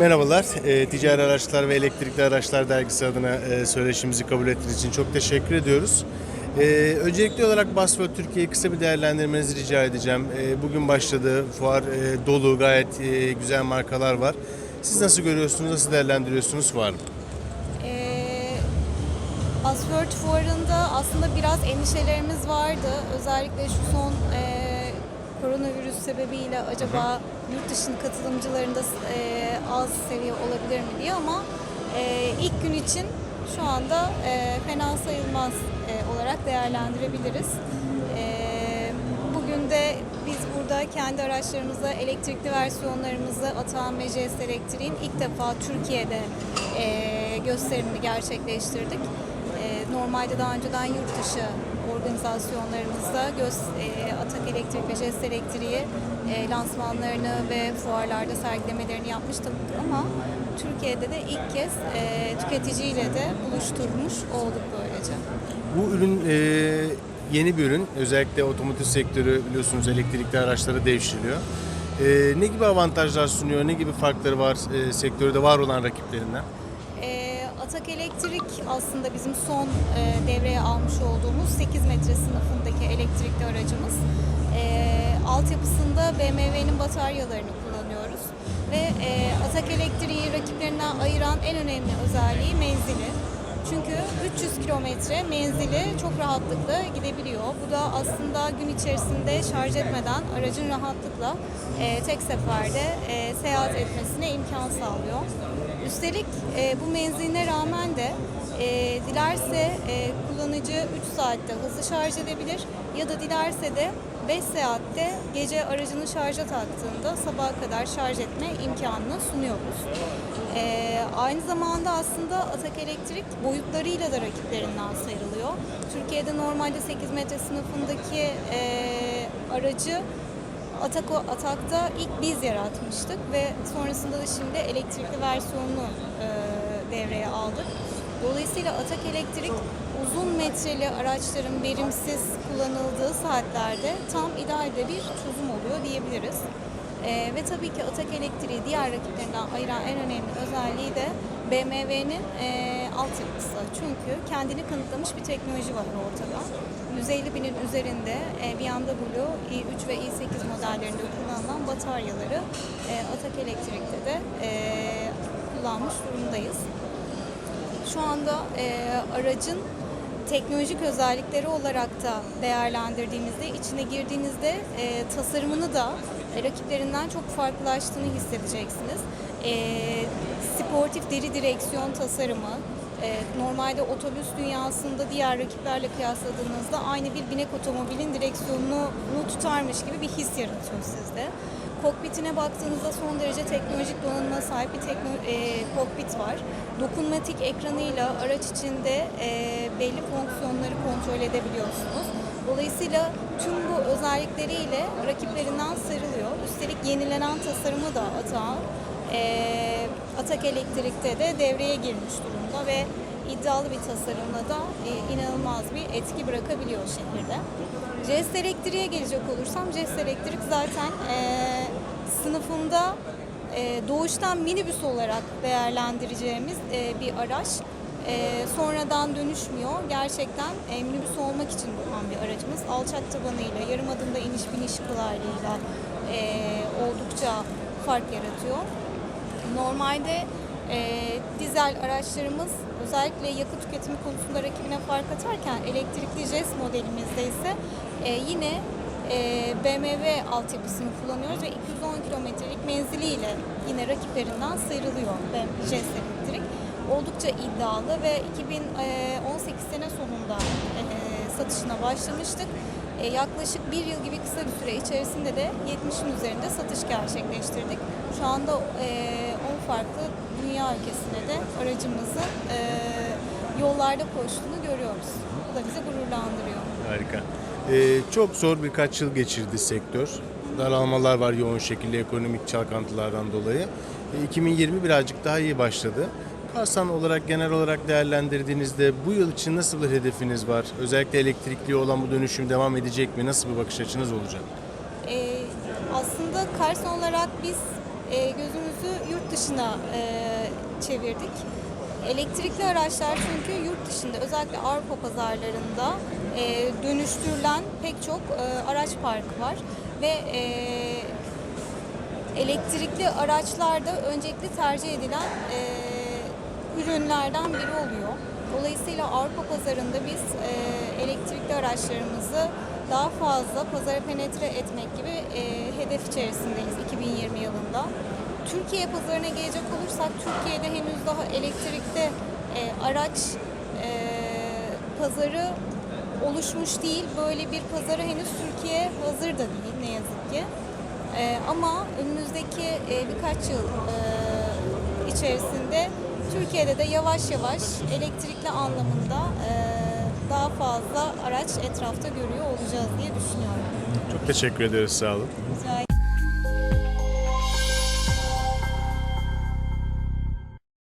Merhabalar, e, Ticari Araçlar ve Elektrikli Araçlar Dergisi adına e, söyleşimizi kabul ettiğiniz için çok teşekkür ediyoruz. E, öncelikli olarak Basford Türkiye'yi kısa bir değerlendirmenizi rica edeceğim. E, bugün başladı, fuar e, dolu, gayet e, güzel markalar var. Siz nasıl görüyorsunuz, nasıl değerlendiriyorsunuz fuarı? Ee, Asford Fuarı'nda aslında biraz endişelerimiz vardı. Özellikle şu son e, koronavirüs sebebiyle acaba yurt dışının katılımcılarında e, az seviye olabilir mi diye ama e, ilk gün için şu anda e, fena sayılmaz e, olarak değerlendirebiliriz. E, bugün de biz burada kendi araçlarımızı, elektrikli versiyonlarımızı Atahan ve JS Elektrik'in ilk defa Türkiye'de e, gösterimini gerçekleştirdik. E, normalde daha önceden yurt dışı organizasyonlarımızda göz, e, Atak Elektrik ve JS Elektrik'i e, lansmanlarını ve fuarlarda sergilemelerini yapmıştık ama Türkiye'de de ilk kez e, tüketiciyle de buluşturmuş olduk böylece. Bu ürün e, yeni bir ürün. Özellikle otomotiv sektörü biliyorsunuz elektrikli araçlara devşiriliyor. E, ne gibi avantajlar sunuyor, ne gibi farkları var e, sektörde var olan rakiplerinden? Atak Elektrik aslında bizim son e, devreye almış olduğumuz 8 metre sınıfındaki elektrikli aracımız. E, altyapısında BMW'nin bataryalarını kullanıyoruz. Ve e, Atak Elektrik'i rakiplerinden ayıran en önemli özelliği menzili. Çünkü 300 kilometre menzili çok rahatlıkla gidebiliyor. Bu da aslında gün içerisinde şarj etmeden aracın rahatlıkla e, tek seferde e, seyahat etmesine imkan sağlıyor. Üstelik e, bu menziline rağmen de e, dilerse e, kullanıcı 3 saatte hızlı şarj edebilir ya da dilerse de 5 saatte gece aracını şarja taktığında sabaha kadar şarj etme imkanını sunuyoruz. E, aynı zamanda aslında Atak Elektrik boyutlarıyla da rakiplerinden sıyrılıyor. Türkiye'de normalde 8 metre sınıfındaki e, aracı Atak, Atak'ta ilk biz yaratmıştık ve sonrasında da şimdi elektrikli versiyonunu e, devreye aldık. Dolayısıyla Atak Elektrik uzun metreli araçların verimsiz kullanıldığı saatlerde tam idealde bir çözüm oluyor diyebiliriz. E, ve tabii ki Atak Elektriği diğer rakiplerinden ayıran en önemli özelliği de BMW'nin e, altyapısı. Çünkü kendini kanıtlamış bir teknoloji var ortada. 150 binin üzerinde e, BMW i3 ve i8 modellerinde kullanılan bataryaları e, Atak Elektrik'te de e, kullanmış durumdayız. Şu anda e, aracın teknolojik özellikleri olarak da değerlendirdiğimizde, içine girdiğinizde e, tasarımını da e, rakiplerinden çok farklılaştığını hissedeceksiniz. E, sportif deri direksiyon tasarımı, e, normalde otobüs dünyasında diğer rakiplerle kıyasladığınızda aynı bir binek otomobilin direksiyonunu tutarmış gibi bir his yaratıyor sizde. Kokpitine baktığınızda son derece teknolojik donanıma sahip bir tekno, e, kokpit var. Dokunmatik ekranıyla araç içinde e, belli fonksiyonları kontrol edebiliyorsunuz. Dolayısıyla tüm bu özellikleriyle rakiplerinden sıyrılıyor. Üstelik yenilenen tasarımı da Atak'ın e, Atak Elektrik'te de devreye girmiş durumda ve iddialı bir tasarımla da e, inanılmaz bir etki bırakabiliyor şehirde. JS Elektrik'e gelecek olursam JS Elektrik zaten e, sınıfında e, doğuştan minibüs olarak değerlendireceğimiz e, bir araç. E, sonradan dönüşmüyor. Gerçekten e, minibüs olmak için duran bir aracımız. Alçak tabanıyla, yarım adımda iniş biniş kolaylığıyla e, oldukça fark yaratıyor. Normalde e, dizel araçlarımız özellikle yakıt tüketimi konusunda rakibine fark atarken elektrikli JES modelimizde ise e, yine e, BMW altyapısını kullanıyoruz ve 210 kilometrelik menziliyle yine rakiplerinden sıyrılıyor JES elektrik. Oldukça iddialı ve 2018 sene sonunda e, satışına başlamıştık. E, yaklaşık bir yıl gibi kısa bir süre içerisinde de 70'in üzerinde satış gerçekleştirdik. Şu anda e, 10 farklı dünya ülkesine de aracımızın e, yollarda koştuğunu görüyoruz. Bu da bizi gururlandırıyor. Harika. Ee, çok zor birkaç yıl geçirdi sektör. Daralmalar var yoğun şekilde ekonomik çalkantılardan dolayı. E, 2020 birazcık daha iyi başladı. Karsan olarak genel olarak değerlendirdiğinizde bu yıl için nasıl bir hedefiniz var? Özellikle elektrikli olan bu dönüşüm devam edecek mi? Nasıl bir bakış açınız olacak? Ee, aslında Carson olarak biz e, gözümüzü yurt dışına e, çevirdik. Elektrikli araçlar çünkü yurt dışında özellikle Avrupa pazarlarında e, dönüştürülen pek çok e, araç parkı var ve e, elektrikli araçlarda öncelikli tercih edilen e, ürünlerden biri oluyor. Dolayısıyla Avrupa pazarında biz e, elektrikli araçlarımızı daha fazla pazara penetre etmek gibi e, hedef içerisindeyiz 2020 yılında. Türkiye pazarına gelecek olursak Türkiye'de henüz daha elektrikli e, araç e, pazarı oluşmuş değil. Böyle bir pazara henüz Türkiye hazır da değil ne yazık ki. Ee, ama önümüzdeki e, birkaç yıl e, içerisinde Türkiye'de de yavaş yavaş elektrikli anlamında e, daha fazla araç etrafta görüyor olacağız diye düşünüyorum. Çok teşekkür ederiz. Sağ olun. Rica